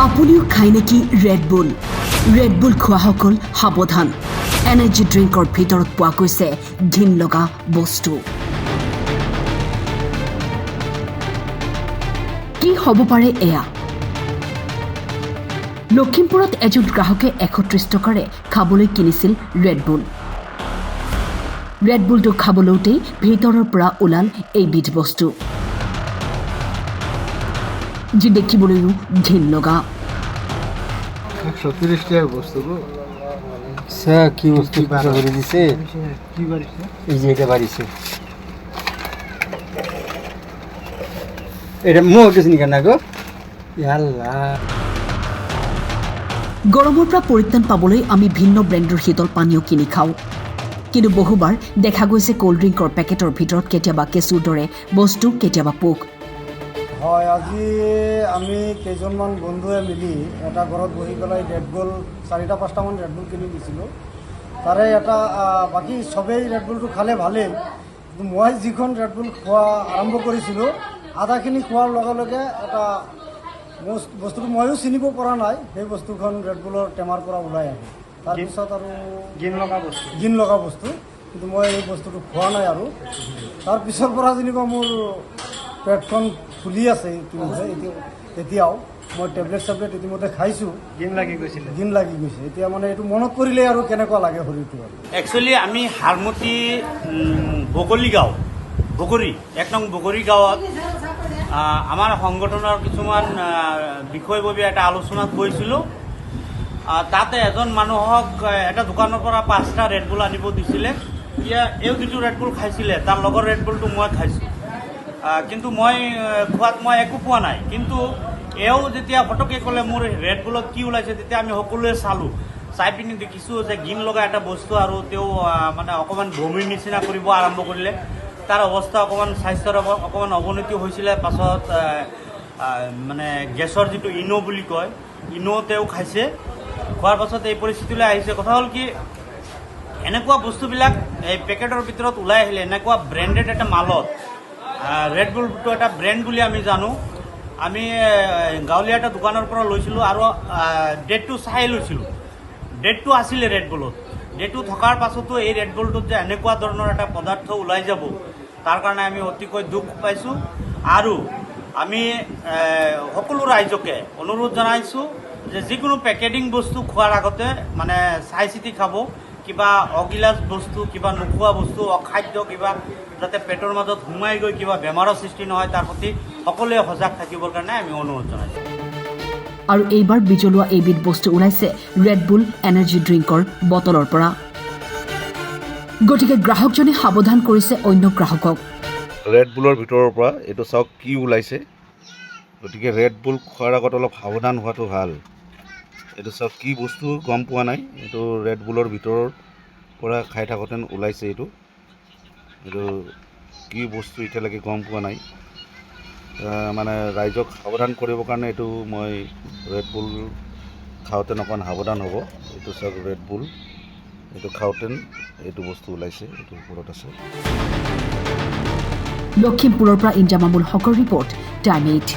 আপুনিও খায় নেকি ৰেড বুল ৰেড বুল খোৱাসকল সাৱধান। এনাৰ্জি ড্ৰিংকৰ ভিতৰত পোৱা গৈছে ঘিন লগা বস্তু। কি হ'ব পাৰে এয়া? লখিমপুৰত এজন গ্ৰাহকে এশ ত্ৰিছ টকাৰে খাবলৈ কিনিছিল ৰেড বুল ৰেড বুলটো খাব লওঁতেই ভিতৰৰ পৰা ওলাল এইবিধ বস্তু। যি দেখিবলৈও ঘিন একশো তিরিশ টাকার বস্তু গো। কি বস্তু খুচরা করে দিছে। কি বাড়িছে? এই যে এটা বাড়িছে। এটা মো কিছু নিকা না গো? ইয়াল্লা। গৰমৰ পৰা পৰিত্ৰাণ পাবলৈ আমি ভিন্ন ব্ৰেণ্ডৰ শীতল পানীয় কিনি খাওঁ। কিন্তু বহুবাৰ দেখা গৈছে ক'ল্ড ড্ৰিংকৰ পেকেটৰ ভিতৰত কেতিয়াবা কেঁচুৰ দৰে বস্তু কেতিয়াবা পোক। হয় আজি আমি কেইজনমান বন্ধুৱে মিলি এটা ঘৰত বহি পেলাই ৰেড বুল চাৰিটা পাঁচটামান ৰেড বুল কিনি দিছিলোঁ। তাৰে এটা বাকী চবেই ৰেড বুলটো খালে ভালেই। কিন্তু মই যিখন ৰেড বুল খোৱা আৰম্ভ কৰিছিলোঁ আধাখিনি খোৱাৰ লগে লগে এটা বস- বস্তুটো ময়ো চিনিব পৰা নাই সেই বস্তুখন ৰেড বুলৰ টেমাৰ পৰা ওলাই আহে। তাৰপিছত আৰু গিন লগা বস্তু। গিন লগা বস্তু। কিন্তু মই এই বস্তুটো খোৱা নাই আৰু। তাৰ পিছৰ পৰা যেনিবা মোৰ পেটখন ফুলি আছে ইতিমধ্যে এতিয়া এতিয়াও। মই টেবলেট চেবলেট ইতিমধ্যে খাইছোঁ। গিন লাগি গৈছিলে। দিন লাগি গৈছে। এতিয়া মানে এইটো মনত পৰিলে আৰু কেনেকুৱা লাগে শৰীৰটো আৰু। একচুৱেলি আমি হাৰমতি বগলী গাঁও বগৰী এক নং বগৰী গাঁৱত আমাৰ সংগঠনৰ কিছুমান আহ, বিষয়ববীয়া এটা আলোচনাত গৈছিলোঁ। তাতে এজন মানুহক এটা দোকানৰ পৰা পাঁচটা ৰেডবুল আনিব দিছিলে। এতিয়া এওঁ যিটো ৰেডবুল খাইছিলে। তাৰ লগৰ ৰেডবুলটো মই খাইছোঁ। কিন্তু মই খোৱাত মই একো পোৱা নাই। কিন্তু এওঁ যেতিয়া ফটকে ক'লে মোৰ ৰেডবুলত কি ওলাইছে তেতিয়া আমি সকলোৱে চালোঁ। চাই পিনি দেখিছোঁ যে গিন লগা এটা বস্তু আৰু তেওঁ মানে অকণমান বমিৰ নিচিনা কৰিব আৰম্ভ কৰিলে। তাৰ অৱস্থা অকণমান স্বাস্থ্যৰ অকণমান অৱনতি হৈছিলে। পাছত মানে গেছৰ যিটো ইন' বুলি কয় ইন' তেওঁ খাইছে। খোৱাৰ পাছত এই পৰিস্থিতিলৈ আহিছে। কথা হ'ল কি এনেকুৱা বস্তুবিলাক এই পেকেটৰ ভিতৰত ওলাই আহিলে এনেকুৱা ব্ৰেণ্ডেড এটা মালত ৰেড বুলটো এটা ব্ৰেণ্ড বুলি আমি জানো। আমি গাঁৱলীয়া এটা দোকানৰ পৰা লৈছিলোঁ আৰু ডেটটো চাই লৈছিলোঁ। ডেটটো আছিলে ৰেড বুলত ডেটটো থকাৰ পাছতো এই ৰেড বুলটোত যে এনেকুৱা ধৰণৰ এটা পদাৰ্থ ওলাই যাব তাৰ কাৰণে আমি অতিকৈ দুখ পাইছোঁ। আৰু আমি সকলো ৰাইজকে অনুৰোধ জনাইছোঁ যে যিকোনো পেকেটিং বস্তু খোৱাৰ আগতে মানে চাই চিতি খাব। কিবা অগিলাচ বস্তু কিবা নোখোৱা বস্তু অখাদ্য কিবা যাতে পেটৰ মাজত সোমাই গৈ কিবা বেমাৰৰ সৃষ্টি নহয় তাৰ প্ৰতি সকলোৱে সজাগ থাকিবৰ কাৰণে আমি অনুৰোধ জনাইছোঁ। আৰু এইবাৰ বিজলুৱা এইবিধ বস্তু ওলাইছে ৰেড বুল এনাৰ্জি ড্ৰিংকৰ বটলৰ পৰা। গতিকে গ্ৰাহকজনে সাৱধান কৰিছে অন্য গ্ৰাহকক। ৰেড বুলৰ ভিতৰৰ পৰা এইটো চাওক কি ওলাইছে। গতিকে ৰেড বুল খোৱাৰ আগত অলপ সাৱধান হোৱাটো ভাল। এইটো চাওক কি বস্তু গম পোৱা নাই। এইটো ৰেড বুলৰ ভিতৰৰ পৰা খাই থাকোঁতে ওলাইছে এইটো। এইটো কি বস্তু এতিয়ালৈকে গম পোৱা নাই। মানে ৰাইজক সাৱধান কৰিবৰ কাৰণে এইটো মই ৰেড বুল খাওঁতে অকণ সাৱধান হ'ব। এইটো চাওক ৰেড বুল এইটো খাওঁতে এইটো বস্তু ওলাইছে, এইটোৰ ওপৰত আছে। লখিমপুৰৰ পৰা ইন্দিয়া মামুল হকৰ ৰিপৰ্ট, টাইম এইট।